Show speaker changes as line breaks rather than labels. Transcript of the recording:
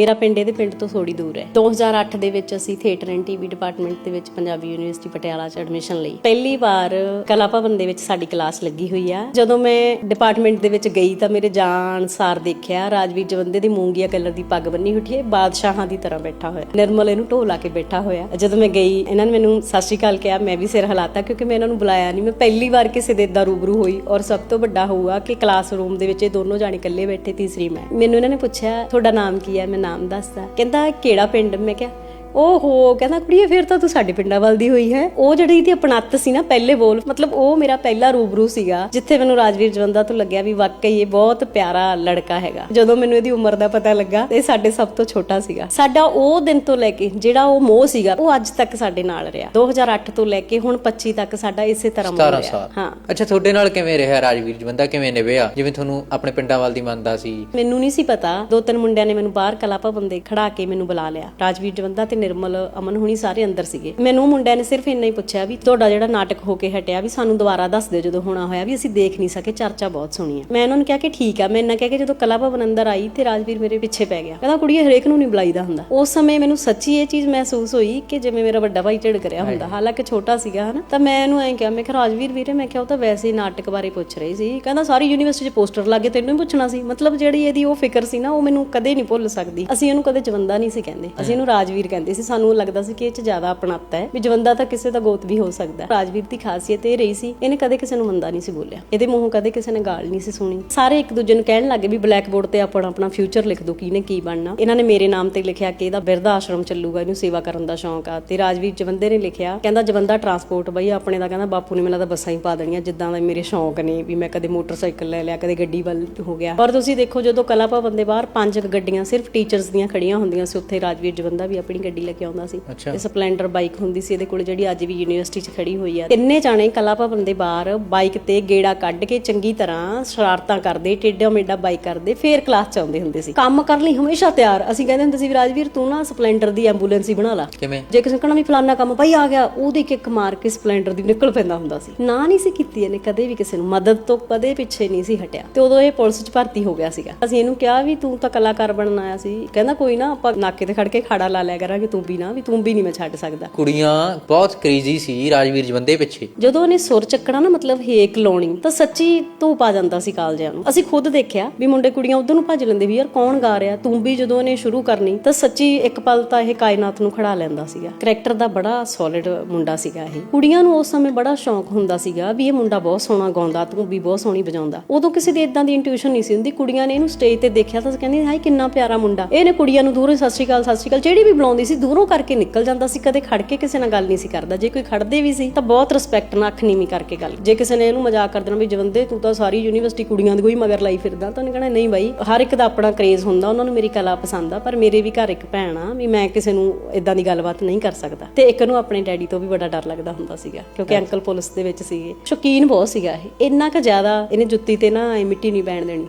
ਮੇਰਾ ਪਿੰਡ ਇਹਦੇ ਪਿੰਡ ਤੋਂ ਥੋੜੀ ਦੂਰ ਹੈ। 2008 ਦੇ ਵਿੱਚ ਅਸੀਂ ਥੀਏਟਰ ਐਂਡ ਟੀਵੀ ਡਿਪਾਰਟਮੈਂਟ ਦੇ ਵਿੱਚ ਪੰਜਾਬੀ ਯੂਨੀਵਰਸਿਟੀ ਪਟਿਆਲਾ 'ਚ ਐਡਮਿਸ਼ਨ ਲਈ। ਪਹਿਲੀ ਵਾਰ ਕਲਾ ਭਵਨ ਦੇ ਵਿੱਚ ਸਾਡੀ ਕਲਾਸ ਲੱਗੀ ਹੋਈ ਆ। ਜਦੋਂ ਮੈਂ ਡਿਪਾਰਟਮੈਂਟ ਦੇ ਵਿੱਚ ਗਈ ਤਾਂ ਮੇਰੇ ਜਾਣ ਸਾਰ ਦੇਖਿਆ ਰਾਜਵੀਰ ਜਵੰਦੇ ਦੀ ਮੂੰਗੀਆ ਕਲਰ ਦੀ ਪੱਗ ਬੰਨੀ ਹੋਈ ਹੈ, ਬਾਦਸ਼ਾਹਾਂ ਦੀ ਤਰ੍ਹਾਂ ਬੈਠਾ ਹੋਇਆ। ਨਿਰਮਲ ਇਹਨੂੰ ਢੋਲ ਲਾ ਕੇ ਬੈਠਾ ਹੋਇਆ। ਜਦੋਂ ਮੈਂ ਗਈ, ਇਹਨਾਂ ਨੇ ਮੈਨੂੰ ਸਤਿ ਸ਼੍ਰੀ ਅਕਾਲ ਕਿਹਾ, ਮੈਂ ਵੀ ਸਿਰ ਹਿਲਾਤਾ ਕਿਉਂਕਿ ਮੈਂ ਇਹਨਾਂ ਨੂੰ ਬੁਲਾਇਆ ਨਹੀਂ। ਮੈਂ ਪਹਿਲੀ ਵਾਰ ਕਿਸੇ ਦੇ ਇਦਾਂ ਰੂਬਰੂ ਹੋਈ ਔਰ ਸਭ ਤੋਂ ਵੱਡਾ ਹੋਊਗਾ ਕਿ ਕਲਾਸ ਰੂਮ ਦੇ ਵਿੱਚ ਇਹ ਦੋਨੋਂ ਜਾਣੇ ਇਕੱਲੇ ਬੈਠੇ ਤੀਸਰੀ ਮੈਂ। ਮੈਨੂੰ ਇਹਨਾਂ ਨੇ ਪੁੱਛਿਆ, ਤੁਹਾਡਾ ਨਾਮ ਕੀ ਹੈ? ਮੈਂ ਨਾਮ ਦੱਸਦਾ ਕਹਿੰਦਾ ਕਿਹੜਾ ਪਿੰਡ? ਮੈਂ ਕਿਹਾ ਓਹੋ ਕਹਿੰਦਾ ਕੁੜੀਏ ਫਿਰ ਤਾਂ ਤੂੰ ਸਾਡੇ ਪਿੰਡਾਂ ਵੱਲ ਦੀ ਹੋਈ ਹੈ। ਉਹ ਜਿਹੜੀ ਇਹਦੀ ਅਪਣੱਤ ਸੀ ਨਾ ਪਹਿਲੇ ਬੋਲ ਮਤਲਬ ਉਹ ਮੇਰਾ ਪਹਿਲਾ ਰੂਬਰੂ ਸੀਗਾ ਜਿੱਥੇ ਮੈਨੂੰ ਰਾਜਵੀਰ ਜਵੰਦਾ ਤੋਂ ਲੱਗਿਆ ਵੀ ਵਾਕਈ ਇਹ ਬਹੁਤ ਪਿਆਰਾ ਲੜਕਾ ਹੈਗਾ। ਜਦੋਂ ਮੈਨੂੰ ਇਹਦੀ ਉਮਰ ਦਾ ਪਤਾ ਲੱਗਾ ਇਹ ਸਾਡੇ ਸਭ ਤੋਂ ਛੋਟਾ ਸੀਗਾ। ਸਾਡਾ ਉਹ ਦਿਨ ਤੋਂ ਲੈ ਕੇ ਜਿਹੜਾ ਉਹ ਮੋਹ ਸੀਗਾ ਉਹ ਅੱਜ ਤੱਕ ਸਾਡੇ ਨਾਲ ਰਿਹਾ। 2008 ਤੋਂ ਲੈ ਕੇ ਹੁਣ 25 ਤੱਕ ਸਾਡਾ ਇਸੇ ਤਰ੍ਹਾਂ ਮੋਹ
17
ਰਿਹਾ। ਹਾਂ।
ਅੱਛਾ ਤੁਹਾਡੇ ਨਾਲ ਕਿਵੇਂ ਰਿਹਾ ਰਾਜਵੀਰ ਜਵੰਦਾ? ਕਿਵੇਂ ਨਿਭਿਆ? ਜਿਵੇਂ ਤੁਹਾਨੂੰ ਆਪਣੇ ਪਿੰਡਾਂ ਵੱਲ ਦੀ ਮੰਨਦਾ ਸੀ।
ਮੈਨੂੰ ਨਹੀਂ ਸੀ ਪਤਾ। ਦੋ ਤਿੰਨ ਮੁੰਡਿਆਂ ਨੇ ਮੈਨੂੰ ਬਾਹਰ ਕਲਾ ਭਵਨ ਦੇ ਖੜਾ ਕੇ ਮੈਨੂੰ ਬੁਲਾ ਲਿਆ। ਰਾਜਵੀਰ ਜਵੰਦਾ ਤੇ ਨਿਰਮਲ ਅਮਨ ਹੁਣੀ ਸਾਰੇ ਅੰਦਰ ਸੀਗੇ। ਮੈਨੂੰ ਮੁੰਡਿਆਂ ਨੇ ਸਿਰਫ ਇੰਨਾ ਹੀ ਪੁੱਛਿਆ ਵੀ ਤੁਹਾਡਾ ਜਿਹੜਾ ਨਾਟਕ ਹੋ ਕੇ ਹਟਿਆ ਵੀ ਸਾਨੂੰ ਦੁਬਾਰਾ ਦੱਸ ਦਿਓ ਜਦੋਂ ਹੋਣਾ ਹੋਇਆ ਵੀ ਅਸੀਂ ਦੇਖ ਨਹੀਂ ਸਕੇ ਚਰਚਾ ਬਹੁਤ ਸੁਣੀ ਹੈ ਮੈਂ ਉਹਨਾਂ ਨੂੰ ਕਿਹਾ ਕਿ ਠੀਕ ਆ ਮੈਂ ਇੰਨਾ ਕਿਹਾ ਕਿ ਜਦੋਂ ਕਲਾ ਭਵਨ ਅੰਦਰ ਆਈ ਤੇ ਰਾਜਵੀਰ ਮੇਰੇ ਪਿੱਛੇ ਪੈ ਗਿਆ। ਕਹਿੰਦਾ ਕੁੜੀਏ ਹਰੇਕ ਨੂੰ ਨਹੀਂ ਬੁਲਾਈਦਾ ਹੁੰਦਾ। ਉਸ ਸਮੇਂ ਮੈਨੂੰ ਸੱਚੀ ਇਹ ਚੀਜ਼ ਮਹਿਸੂਸ ਹੋਈ ਕਿ ਜਿਵੇਂ ਮੇਰਾ ਵੱਡਾ ਭਾਈ ਝਿੜਕ ਰਿਹਾ ਹੁੰਦਾ। ਹਾਲਾਂਕਿ ਛੋਟਾ ਸੀਗਾ ਹਨਾ। ਤਾਂ ਮੈਂ ਇਹਨੂੰ ਐਂ ਕਿਹਾ ਮੈਂ ਕਿਹਾ ਰਾਜਵੀਰ ਵੀਰੇ ਮੈਂ ਕਿਹਾ ਉਹ ਤਾਂ ਵੈਸੇ ਹੀ ਨਾਟਕ ਬਾਰੇ ਪੁੱਛ ਰਹੀ ਸੀ। ਕਹਿੰਦਾ ਸਾਰੀ ਯੂਨੀਵਰਸਿਟੀ 'ਚ ਪੋਸਟਰ ਲੱਗੇ ਤੈਨੂੰ ਹੀ ਪੁੱਛਣਾ ਸੀ। ਮਤਲਬ ਜਿਹੜੀ ਇਹਦੀ ਉਹ ਫਿਕਰ ਸੀ ਨਾ ਉਹ ਮੈਨੂੰ ਕਦੇ ਨਹੀਂ ਭੁੱਲ ਸਕਦੀ। ਅਸੀਂ ਇਹਨੂੰ ਕਦੇ ਜਵੰਦਾ ਨਹੀਂ ਸੀ ਕਹਿੰਦੇ। ਅਸੀਂ ਇਹਨੂੰ ਰਾਜਵੀਰ ਕਹਿੰਦੇ ਸੀ, ਸਾਨੂੰ ਲੱਗਦਾ ਸੀ ਕਿ ਇਹ 'ਚ ਜ਼ਿਆਦਾ ਆਪਣਾਪਾ ਹੈ। ਵੀ ਜਵੰਦਾ ਤਾਂ ਕਿਸੇ ਦਾ ਗੋਤ ਵੀ ਹੋ ਸਕਦਾ ਰਾਜਵੀਰ ਦੀ ਖਾਸੀਅਤ ਇਹ ਰਹੀ ਸੀ, ਇਹਨੇ ਕਦੇ ਕਿਸੇ ਨੂੰ ਮੰਦਾ ਨਹੀਂ ਸੀ ਬੋਲਿਆ। ਇਹਦੇ ਮੂੰਹੋਂ ਕਦੇ ਕਿਸੇ ਨੇ ਗਾਲ ਨਹੀਂ ਸੀ ਸੁਣੀ। ਸਾਰੇ ਇੱਕ ਦੂਜੇ ਨੂੰ ਕਹਿਣ ਲੱਗੇ ਵੀ ਬਲੈਕ ਬੋਰਡ ਤੇ ਆਪਣਾ ਆਪਣਾ ਫਿਊਚਰ ਲਿਖ ਦੋ, ਕਿਹਨੇ ਕੀ ਬਣਨਾ। ਇਹਨਾਂ ਨੇ ਮੇਰੇ ਨਾਮ ਤੇ ਲਿਖਿਆ ਕਿ ਇਹਦਾ ਬਿਰਧ ਆਸ਼ਰਮ ਚੱਲੂਗਾ, ਇਹਨੂੰ ਸੇਵਾ ਕਰਨ ਦਾ ਸ਼ੌਂਕ ਆ। ਤੇ ਰਾਜਵੀਰ ਜਵੰਦੇ ਨੇ ਲਿਖਿਆ, ਕਹਿੰਦਾ ਜਵੰਦਾ ਟਰਾਂਸਪੋਰਟ ਬਈ, ਆਪਣੇ ਦਾ ਕਹਿੰਦਾ ਬਾਪੂ ਨੇ ਮੈਨੂੰ ਲੱਗਦਾ ਬੱਸਾਂ ਹੀ ਪਾ ਦੇਣੀਆਂ, ਜਿੱਦਾਂ ਦਾ ਮੇਰੇ ਸ਼ੌਂਕ ਨੇ ਵੀ ਮੈਂ ਕਦੇ ਮੋਟਰਸਾਈਕਲ ਲੈ ਲਿਆ, ਕਦੇ ਗੱਡੀ ਵੱਲ ਹੋ ਗਿਆ। ਪਰ ਤੁਸੀਂ ਦੇਖੋ, ਜਦੋਂ ਕਲਾ ਭਵਨ ਦੇ ਬਾਹਰ ਪੰਜ ਗੱਡੀਆਂ ਸਿਰਫ ਟੀਚਰਸ ਦੀਆਂ ਖੜੀਆਂ ਹੁੰਦੀਆਂ ਸੀ, ਉੱਥੇ ਰਾਜਵੀਰ ਜਵੰਦਾ ਵੀ ਆਪਣੀ ਗੱਡੀ ਲੈ ਕੇ ਆਉਂਦਾ ਸੀ। ਤੇ ਸਪਲੈਂਡਰ ਬਾਈਕ ਹੁੰਦੀ ਸੀ ਇਹਦੇ ਕੋਲ ਜਿਹੜੀ ਅੱਜ ਵੀ ਯੂਨੀਵਰਸਿਟੀ 'ਚ ਖੜੀ ਹੋਈ ਆ। ਤਿੰਨੇ ਜਾਣੇ ਕਲਾ ਭਵਨ ਦੇ ਬਾਹਰ ਬਾਈਕ ਤੇ ਗੇੜਾ ਕੱਢ ਕੇ ਚੰਗੀ ਤਰ੍ਹਾਂ ਸ਼ਰਾਰਤਾਂ ਕਰਦੇ ਟੇਡਾ ਮੇਡਾ ਬਾਈਕ ਕਰਦੇ ਫੇਰ ਕਲਾਸ 'ਚ ਆਉਂਦੇ ਹੁੰਦੇ ਸੀ। ਕੰਮ ਕਰਨ ਲਈ ਹਮੇਸ਼ਾ ਤਿਆਰ। ਅਸੀਂ ਕਹਿੰਦੇ ਹੁੰਦੇ ਸੀ ਵੀ ਰਾਜਵੀਰ ਤੂੰ ਨਾ ਸਪਲੈਂਡਰ ਦੀ ਐਂਬੂਲੈਂਸ ਹੀ ਬਣਾ ਲਾ।
ਕਿਵੇਂ?
ਜੇ ਕਿਸੇ ਕਹਣਾ ਵੀ ਫਲਾਨਾ ਕੰਮ ਭਾਈ ਆ ਗਿਆ ਉਹਦੀ ਕਿੱਕ ਮਾਰ ਕੇ ਸਪਲੈਂਡਰ ਦੀ ਨਿਕਲ ਪੈਂਦਾ ਹੁੰਦਾ ਸੀ। ਨਾ ਨਹੀਂ ਸੀ ਕੀਤੀ ਇਹਨੇ ਕਦੇ ਵੀ ਕਿਸੇ ਨੂੰ। ਮਦਦ ਤੋਂ ਕਦੇ ਪਿੱਛੇ ਨਹੀਂ ਸੀ ਹਟਿਆ। ਤੇ ਉਦੋਂ ਇਹ ਪੁਲਿਸ 'ਚ ਭਰਤੀ ਹੋ ਗਿਆ ਸੀਗਾ। ਅਸੀਂ ਇਹਨੂੰ ਕਿਹਾ ਵੀ ਤੂੰ ਤਾਂ ਕਲਾਕਾਰ ਬਣਨ ਆਇਆ ਸੀ। ਕਹਿੰਦਾ ਕੋਈ ਨਾ ਆਪਾਂ ਨਾਕੇ ਤੇ ਖੜ ਕੇ ਖਾੜਾ ਲਾ ਲਿਆ ਕਰਾਂਗੇ। ਤੂੰ ਵੀ ਨਾ ਵੀ ਤੂੰ ਵੀ ਨਹੀਂ ਮੈਂ ਛੱਡ ਸਕਦਾ।
ਕੁੜੀਆਂ ਬਹੁਤ ਕ੍ਰੇਜ਼ੀ ਸੀ ਰਾਜਵੀਰ ਜਵੰਦੇ ਪਿੱਛੇ।
ਜਦੋਂ ਉਹਨੇ ਸੁਰ ਚੱਕਣਾ ਨਾ ਮਤਲਬ ਹੇਕ ਲਾਉਣੀ ਤਾਂ ਸੱਚੀ ਧੂਪ ਆ ਜਾਂਦਾ ਸੀ ਕਾਲਜਿਆਂ ਨੂੰ। ਅਸੀਂ ਖੁਦ ਦੇਖਿਆ ਵੀ ਮੁੰਡੇ ਕੁੜੀਆਂ ਉਧਰ ਨੂੰ ਭੱਜ ਲੈਂਦੇ ਵੀ ਯਾਰ ਕੌਣ ਗਾ ਰਿਹਾ? ਤੂੰ ਵੀ ਜਦੋਂ ਉਹਨੇ ਸ਼ੁਰੂ ਕਰਨੀ ਤਾਂ ਸੱਚੀ ਇੱਕ ਪਲ ਤਾਂ ਇਹ ਕਾਇਨਾਤ ਨੂੰ ਖੜਾ ਲੈਂਦਾ ਸੀਗਾ। ਕਰੈਕਟਰ ਦਾ ਬੜਾ ਸੋਲਿਡ ਮੁੰਡਾ ਸੀਗਾ ਇਹ। ਕੁੜੀਆਂ ਨੂੰ ਉਸ ਸਮੇਂ ਬੜਾ ਸ਼ੌਂਕ ਹੁੰਦਾ ਸੀਗਾ ਵੀ ਇਹ ਮੁੰਡਾ ਬਹੁਤ ਸੋਹਣਾ ਗਾਉਂਦਾ ਤੂੰ ਵੀ ਬਹੁਤ ਸੋਹਣੀ ਵਜਾਉਂਦਾ। ਉਦੋਂ ਕਿਸੇ ਦੀ ਇਦਾਂ ਦੀ ਇੰਟੂਇਸ਼ਨ ਨਹੀਂ ਸੀ ਹੁੰਦੀ। ਕੁੜੀਆਂ ਨੇ ਇਹਨੂੰ ਸਟੇਜ ਤੇ ਦੇਖਿਆ ਤਾਂ ਕਹਿੰਦੀ ਹਾਏ ਕਿੰਨਾ ਪਿਆਰਾ ਮੁੰਡਾ। ਇਹਨੇ ਕੁੜੀਆਂ ਨੂੰ ਦੂਰੋਂ ਸਤਿ ਸ਼੍ਰੀ ਅਕਾਲ ਸਤਿ ਸ਼੍ਰੀ ਅਕਾਲ। ਜਿਹੜੀ ਵੀ ਬੁਲਾਉਂਦੀ ਸੀ ਦੂਰੋਂ ਕਰਕੇ ਨਿਕਲ ਜਾਂਦਾ ਸੀ ਕਦੇ ਖੜ ਕੇ ਕਿਸੇ ਨਾਲ ਗੱਲ ਨਹੀਂ ਸੀ ਕਰਦਾ। ਜੇ ਕੋਈ ਖੜਦੇ ਵੀ ਸੀ ਤਾਂ ਬਹੁਤ ਰਿਸਪੈਕਟ ਨਾਲ ਅੱਖ ਨੀਵੀਂ ਕਰਕੇ ਗੱਲ। ਜੇ ਕਿਸੇ ਨੇ ਇਹਨੂੰ ਮਜ਼ਾਕ ਕਰ ਦੇਣਾ ਵੀ ਜਵੰਦੇ ਤੂੰ ਤਾਂ ਸਾਰੀ ਯੂਨੀਵਰਸਿਟੀ ਕੁੜੀਆਂ ਦੀ ਕੋਈ ਮਗਰ ਲਾਈ ਫਿਰਦਾ ਤਾਂ ਉਹਨੇ ਕਹਿਣਾ ਨਹੀਂ ਬਾਈ ਹਰ ਇੱਕ ਦਾ ਆਪਣਾ ਕਰੇਜ਼ ਹੁੰਦਾ ਉਹਨਾਂ ਨੂੰ ਮੇਰੀ ਕਲਾ ਪਸੰਦ ਆ ਪਰ ਮੇਰੇ ਵੀ ਘਰ ਇੱਕ ਭੈਣ ਆ ਵੀ ਮੈਂ ਕਿਸੇ ਨੂੰ ਇਦਾਂ ਦੀ ਗੱਲਬਾਤ ਨਹੀਂ ਕਰ ਸਕਦਾ। ਤੇ ਇੱਕ ਨੂੰ ਆਪਣੇ ਡੈਡੀ ਤੋਂ ਵੀ ਬੜਾ ਡਰ ਲੱਗਦਾ ਹੁੰਦਾ ਸੀਗਾ ਕਿਉਂਕਿ ਅੰਕਲ ਪੁਲਿਸ ਦੇ ਵਿੱਚ ਸੀਗੇ। ਸ਼ੌਕੀਨ ਬਹੁਤ ਸੀਗਾ ਇਹ। ਇੰਨਾ ਕੁ ਜ਼ਿਆਦਾ ਇਹਨੇ ਜੁੱਤੀ ਤੇ ਨਾ ਮਿੱਟੀ ਨਹੀਂ ਪੈਣ ਦੇਣੀ।